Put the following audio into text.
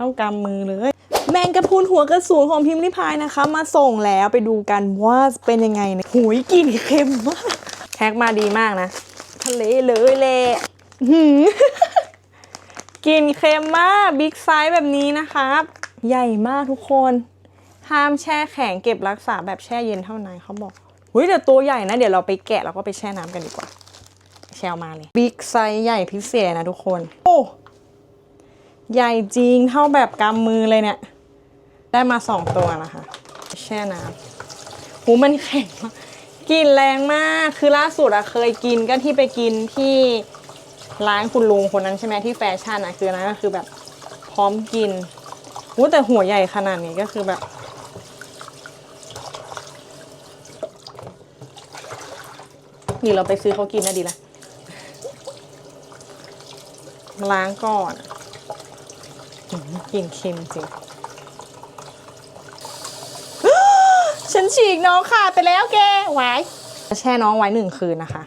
เท่ากำมือเลย แมงกะพรุนหัวกระสุนของพิมพ์ริพายนะคะ มาส่งแล้วไปดูกันว่าเป็นยังไงนะหุยกลิ่นเค็มมากแท็กมาดีมากนะ ทะเลเลยแหละหืมกลิ่นเค็มมากบิ๊กไซส์แบบนี้นะครับ ใหญ่มากทุกคน ห้ามแช่แข็งเก็บรักษาแบบแช่เย็นเท่านั้นเขาบอกหุยแต่ตัวใหญ่นะ เดี๋ยวเราไปแกะแล้วก็ไปแช่น้ำกันดีกว่าแชลมาเลยบิ๊กไซส์ใหญ่พิเศษนะทุกคน โอ้ ใหญ่จริงเท่าแบบกำมือเลยเนี่ย ได้มาสองตัวนะคะ แช่น้ำหูมันแข็งมากกลินแรงมากคือล่าสุดอะเคยกินก็ที่ไปกินที่ร้านคุณลุงคนนั้นใช่ไหมที่แฟชั่นอะคือนั้นก็คือแบบพร้อมกินหูแต่หัวใหญ่ขนาดนี้ก็คือแบบ นี่เราไปซื้อเขากินนะดีละล้างก่อน กลิ่นเค็มจริง ฉันฉีกน้องขาดไปแล้วแกไว้แช่น้องไว้หนึ่งคืนนะคะ